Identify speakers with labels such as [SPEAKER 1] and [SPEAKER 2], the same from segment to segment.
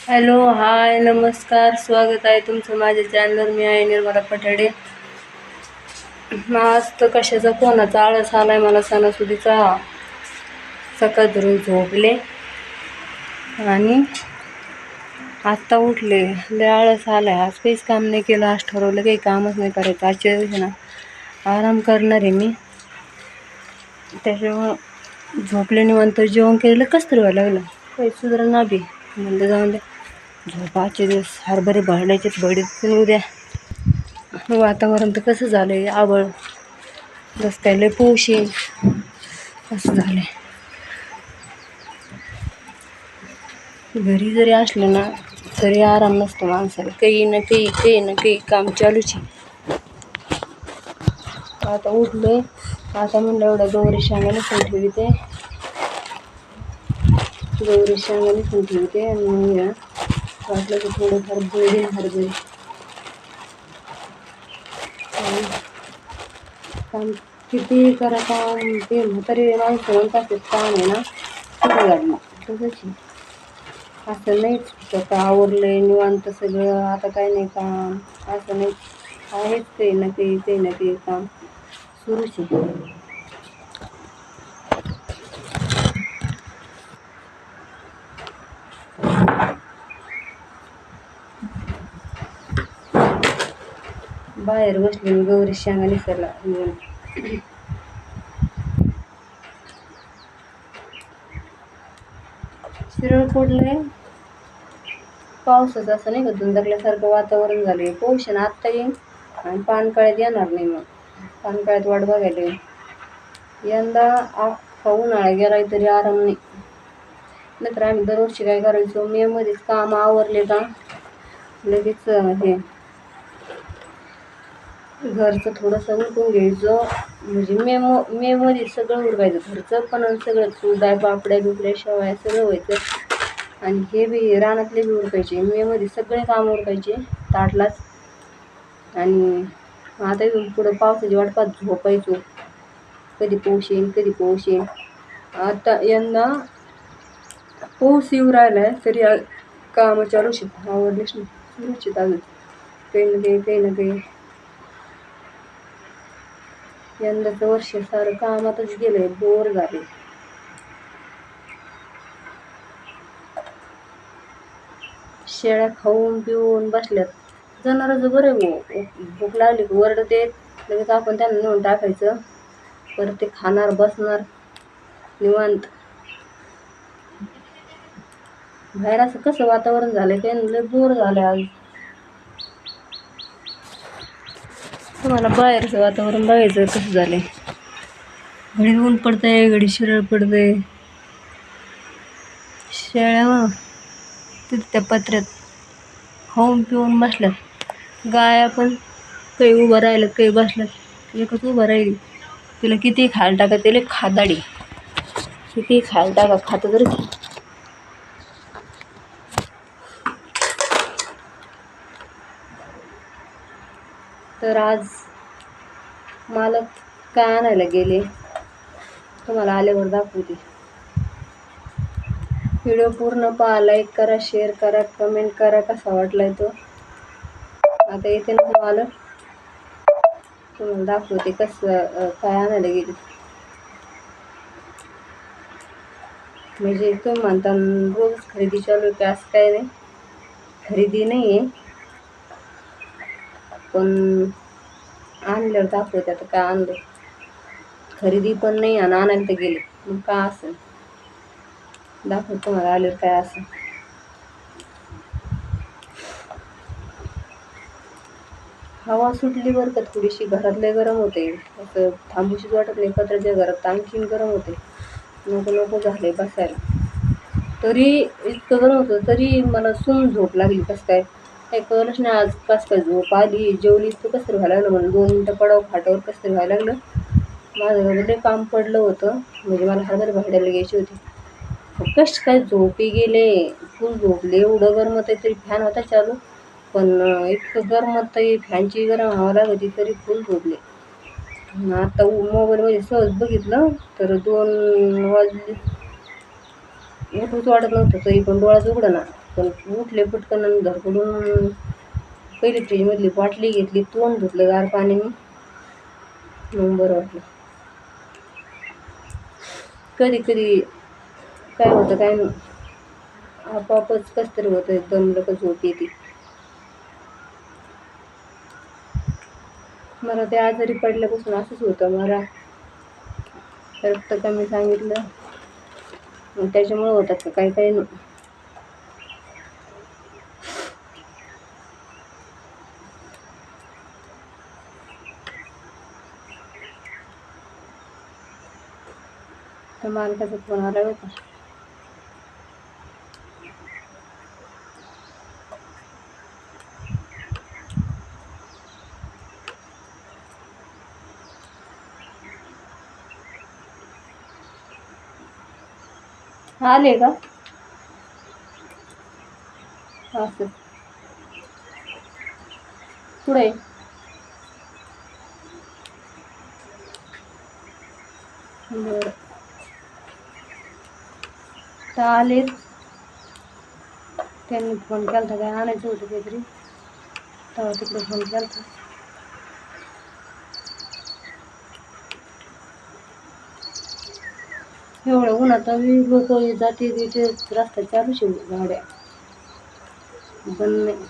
[SPEAKER 1] Hello hi नमस्कार स्वागत आहे तुमचं माझ्या चॅनलवर मी आहे निर्मला पठाडे. आज तर कशाचा कोणाचा आळस आला आहे मला सणासुदीचा. सकाळ धरून झोपले. आणि आत्ता उठले. लय आळस आलाय. आज काहीच काम नाही केलं. आज ठरवलं काही कामच नाही करायचं. आजच्या दिवशी ना आराम करणार आहे मी. त्याच्यामुळं झोपले निवांत जेवण केलेलं कसं तरी व्हायला लागलं. काही सुधारा ना बी. म्हणलं जाऊन द्या झोपाचे दिवस हरभरे भरण्याचे बडीत पण उद्या वातावरण तर कसं झालं आहे आवळ रस्त्याला पोश येईल असं झालं घरी जरी असलं ना तरी आराम नसतो माणसाला. काही ना काही काही ना काही काम चालूच आहे. आता उठलं आता म्हणलं एवढं गौरी शेंगाने पण ठेवते. गौरी शेंगाने पण ठेवी ते मग या वाटलं की थोडंफार बोलून हरभरे. काम किती करा काम ते म्हातारी माणसं म्हणतात ते काम आहे ना सुरू लागलं तसंच आहे. असं नाहीच स्वतः आवडलंय निवांत सगळं आता काय नाही काम असं नाही. आहेच काही ना काही ते ना ते काम. सुरूच आहे. बाहेर बसले मी गौरी शेंगा निसरला. शिरळ पडलंय पावसाचं असं नाही का धुंदकल्यासारखं वातावरण झालंय. पोषण आहे आत्ता येईन आणि पानकाळ्यात येणार नाही मग. पानकाळ्यात वाट बघायला येईल यंदा अख्खा उन्हाळा गेलाय तरी आराम नाही. नंतर आम्ही दरवर्षी काय करायचो मेमध्येच काम आवरले का? लगेच हे घरचं थोडंसं उरकून घ्यायचो. म्हणजे मे म मेमध्ये सगळं उरकायचं घरचं पण सगळं चुरडाय पापड्या बिपड्या शेवया सगळं व्हायचं. आणि हे बी रानातले बी उरकायचे. मेमध्ये सगळे काम उरकायचे ताटलाच. आणि आता इथून पुढं पावसाची वाट पाहत झोपायचो. कधी पाऊस येईल कधी पाऊस येईल आता यंदा पाऊस येऊ राहिला आहे तरी कामाच्या कामं चालूच आवडलेच नाही. सुरूच अजून. काही ना काही काही ना काही. यंदाचं वर्ष सारं कामातच गेलंय बोर झाले. शेळ्या खाऊन पिऊन बसल्यात. जनावरांचं बरं आहे भूक लागली की ओरडते लगेच आपण त्यांना नेऊन टाकायचं. परत ते खाणार बसणार निवांत. बाहेर असं कसं वातावरण झालं काही लय बोर झालं आज. तुम्हाला बाहेरचं वातावरण बघायचं कसं झालं घडी ऊन पडतंय घडी शिरळ पडतंय. शेळ्या तिथे त्या पत्र्यात खाऊन पिऊन बसल्यात. गाया पण काही उभं राहिलं काही बसलं एकच उभं राहिली. तिला किती खायला टाका तिला खादाडी. किती खायला टाका खातं तरी तर आज मालक काय आणायला गेले तुम्हाला आल्यावर दाखवते. व्हिडिओ पूर्ण पहा लाईक करा शेअर करा कमेंट करा कसा वाटलाय तो. आता येते ना तुम्हाला. तुम्हाला दाखवते कसं काय आणायला गेले. म्हणजे तुम्ही म्हणता रोज खरेदी चालू आहे. असं काय नाही. खरेदी नाही आहे. पण आणल्यावर दाखवते आता काय आणलं. खरेदी पण नाही आणि आणायला तर गेले. मग काय असं? दाखवत तुम्हाला आल्यावर काय असं. हवा सुटली बरं का थोडीशी घरातले गरम होते. असं थांबूशीच वाटत नाही पत्राच्या घरात आणखीन गरम होते. नको नको झाले बसायला. तरी इतकं गरम होतं तरी मला सून झोप लागली कसं काय. काही कळलंच नाही आज कसं काय झोप आली जेवली तर कसं तरी व्हायला लागलं म्हणून दोन मिनटं पडाव फाटावर कसं तरी व्हायला लागलं. माझं लय काम पडलं होतं म्हणजे मला हरभर भांडायला घ्यायची होती. कश काय झोपी गेले फुल झोपले एवढं गरम होतं तरी फॅन होता चालू. पण इतकं गरम होतं फॅनची गरम हवा लागली तरी फुल झोपले आता मोबाईलमध्ये सहज बघितलं तर दोन वाजले. उठूच वाटत नव्हतं तरी पण डोळाच उघडा ना पण उठले पटकन आणि पहिली फ्रीजमधली बाटली घेतली तोंड धुतलं गार पाण्याने. मग बरं वाटलं. कधी कधी काय होतं काय नाही. आपोआपच कसं तरी होतं दमलं का झोप येते मला ते आजारी पडल्यापासून असंच होतं मला. रक्त कमी सांगितलं. मग त्याच्यामुळे होतात का काही काही तर मालकाचा फोन आला होता. आले का? असं. पुढे. बरं. तर आलेच त्यांनी फोन केला होता काय आणायचं होतं काहीतरी? तेव्हा तिकडे फोन केला होता एवढं उन्हात लोक जाते तिथे रस्ता चालू शिव गाड्या पण नाही.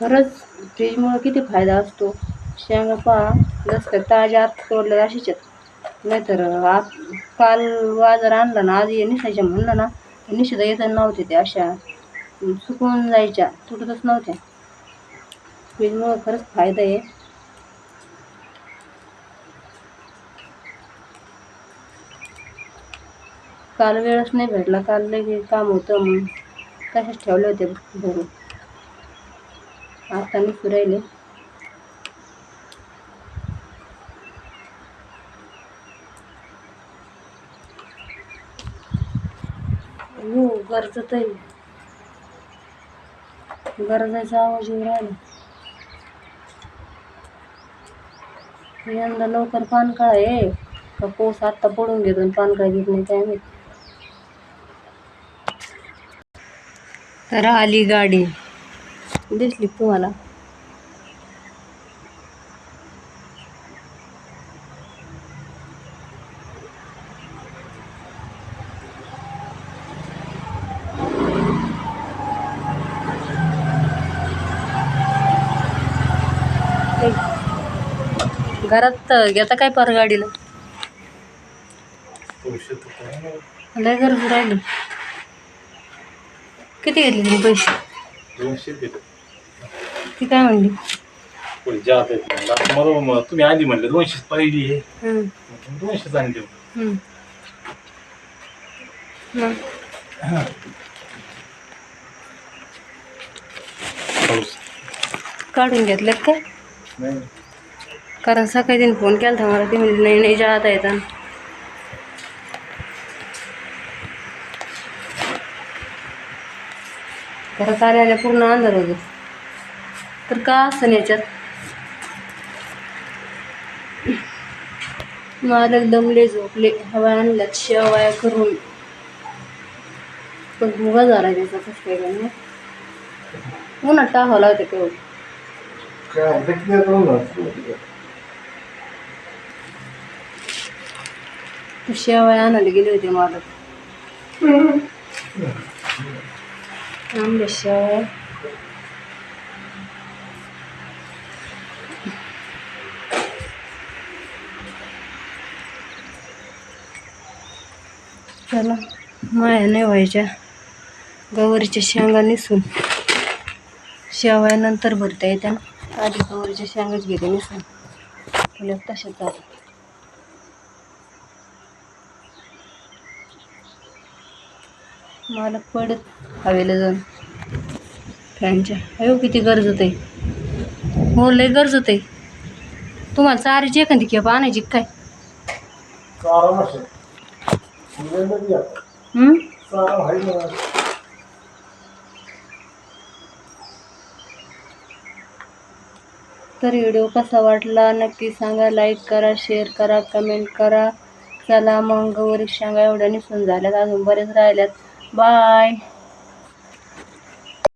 [SPEAKER 1] खरंच फ्रीजमुळे किती फायदा असतो. शेंगा पहा जास्त ताज्या आत तोडल्या अशीच नाही नाहीतर आत काल बाजार आणला ना आज ये निसायच्या म्हणलं ना तर निशिदा येताना नव्हते ते अशा. सुकून जायच्या तुटतच नव्हत्या. फ्रीजमुळे खरंच फायदा आहे. काल वेळच नाही भेटला. काल लगे काम होतं मग तसेच ठेवले होते भरून आता मी फिरायले. हो गरजत आहे गरजाचा आवाज येऊ राहिला. यंदा लवकर पान काळ आहे. का पाऊस आत्ता पडून घेतो आणि पान काळ घेत नाही काय माहिती. तर आली गाडी. दिसली तुम्हाला. घरात घेता काय पार गाडीला लय गरज राहिली. किती घेतले तुम्ही पैसे?
[SPEAKER 2] दोनशे
[SPEAKER 1] ती काय म्हणली?
[SPEAKER 2] कोणी जात आहेत म्हणलं. आता मला मग तुम्ही आधी म्हणले दोनशेच पहिली आहे.
[SPEAKER 1] हम्म,
[SPEAKER 2] मग तुम्ही दोनशेच आणले
[SPEAKER 1] हम्म. मग?
[SPEAKER 2] पाऊस.
[SPEAKER 1] काढून घेतल्यात काय?
[SPEAKER 2] नाही.
[SPEAKER 1] कारण सकाळी तिने फोन केला होता मला. ती म्हणजे नाही नाही जाता येतात घरात आल्या आल्या पूर्ण अंधार होतो. तर का असं याच्यात? मालक दमले झोपले. हवा आणल्यात शेवाया करून. पण भुगा झाला त्याचा कसं काय नाही उन्हात टाकावं लागते तू शेवाया आणायला गेले होते मालक. आणले शेवाया चला माया नाही व्हायच्या गवारीच्या शेंगा निसून शेवया भरता येत्या आधी गवारीच्या शेंगाच घेते निसून तुला तशाच जातात मालक पडत हवेला जाऊन. फॅनच्या. अयो किती गरजत आहे हो लय गरजत आहे तुम्हाला चारीची एखादी खेप आणायची काय? हं? तर व्हिडिओ कसा वाटला नक्की सांगा. लाईक करा शेअर करा कमेंट करा. चला मग वरील शेंगा एवढ्या निसून झाल्यात. अजून बरेच राहिल्यात. Bye.